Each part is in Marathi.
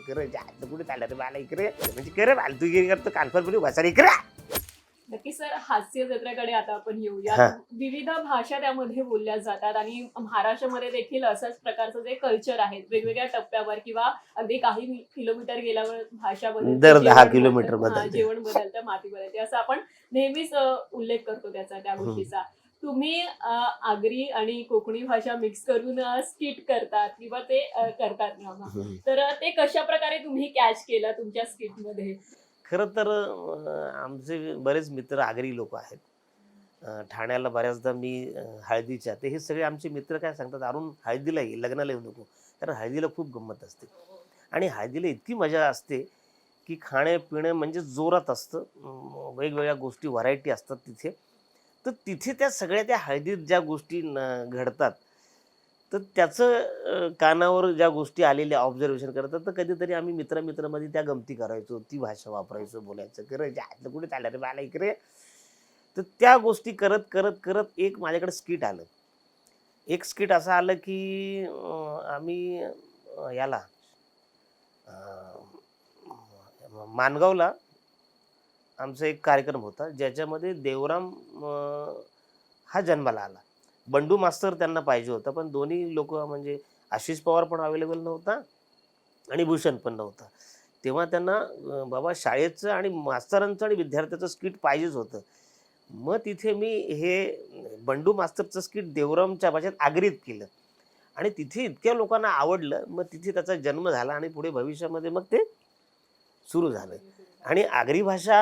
जास्त कुठे चाललं रे मला इकडे. म्हणजे खरं फालतूगिरी करतो कानफरपुरी बसायला इकडे. नक्की सर हास्य जत्रेकडे आता आपण येऊया. हा. विविध भाषा त्यामध्ये बोलल्या जातात आणि महाराष्ट्रामध्ये देखील असाच प्रकारचं जे कल्चर आहे वेगवेगळ्या टप्प्यावर किंवा अगदी काही मी- किलोमीटर गेल्यावर भाषा बदलते दर दहा जेवण किलोमीटर बदलतं, हा. जेवण बदलतं माती बदलते असं आपण नेहमीच अ, उल्लेख करतो त्याचा त्या गोष्टीचा. तुम्ही आगरी आणि कोकणी भाषा मिक्स करून स्किट करतात किंवा ते करतात ना. तर ते कशा प्रकारे तुम्ही कॅच केलं तुमच्या स्किटमध्ये? खरं तर आमचे बरेच मित्र आगरी लोक आहेत. ठाण्याला बऱ्याचदा मी हळदीच्या ते हे सगळे आमचे मित्र काय सांगतात अरुण हळदीला ये लग्नाला येऊ नको. कारण हळदीला खूप गंमत असते. आणि हळदीला इतकी मजा असते की खाणे पिणे म्हणजे जोरात असतं. वेगवेगळ्या गोष्टी व्हरायटी असतात तिथे. तर तिथे त्या सगळ्या त्या हळदीत ज्या गोष्टी न- घडतात तर त्याचं कानावर ज्या गोष्टी आलेल्या ऑब्झर्वेशन करतात तर कधीतरी आम्ही मित्र मित्रामध्ये त्या गमती करायचो ती भाषा वापरायचो बोलायचं करायचं आतलं कुठे चाललं रे मला इकडे. तर त्या गोष्टी करत करत करत एक माझ्याकडे स्किट आलं. एक स्किट असं आलं की आम्ही याला मानगावला आमचा एक कार्यक्रम होता ज्याच्यामध्ये देवराम हा जन्माला आला. बंडू मास्तर त्यांना पाहिजे होता पण दोन्ही लोक म्हणजे आशिष पवार पण अवेलेबल नव्हता आणि भूषण पण नव्हता. तेव्हा त्यांना बाबा शाळेचं आणि मास्तरांचं आणि विद्यार्थ्याचं स्किट पाहिजेच होतं. मग तिथे मी हे बंडू मास्तरचं स्किट देवरामच्या भाषेत आग्रीत केलं. आणि तिथे इतक्या लोकांना आवडलं मग तिथे त्याचा जन्म झाला आणि पुढे भविष्यामध्ये मग ते सुरू झालं. आणि आगरी भाषा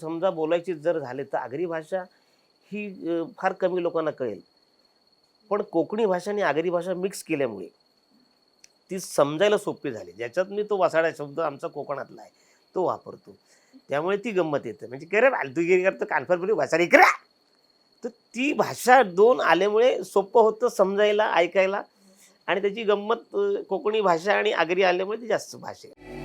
समजा बोलायची जर झाले तर आगरी भाषा ही फार कमी लोकांना कळेल. पण कोकणी भाषा आणि आगरी भाषा मिक्स केल्यामुळे ती समजायला सोपी झाली. ज्याच्यात मी तो वसाडा शब्द आमचा कोकणातला आहे तो वापरतो. त्यामुळे ती गंमत येते. म्हणजे करे फालतूगिरी करतो कानफरपुरी वसाडी करा तर ती भाषा दोन आल्यामुळे सोपं होतं समजायला ऐकायला. आणि त्याची गंमत कोकणी भाषा आणि आगरी आल्यामुळे ती जास्त भाषा आहे.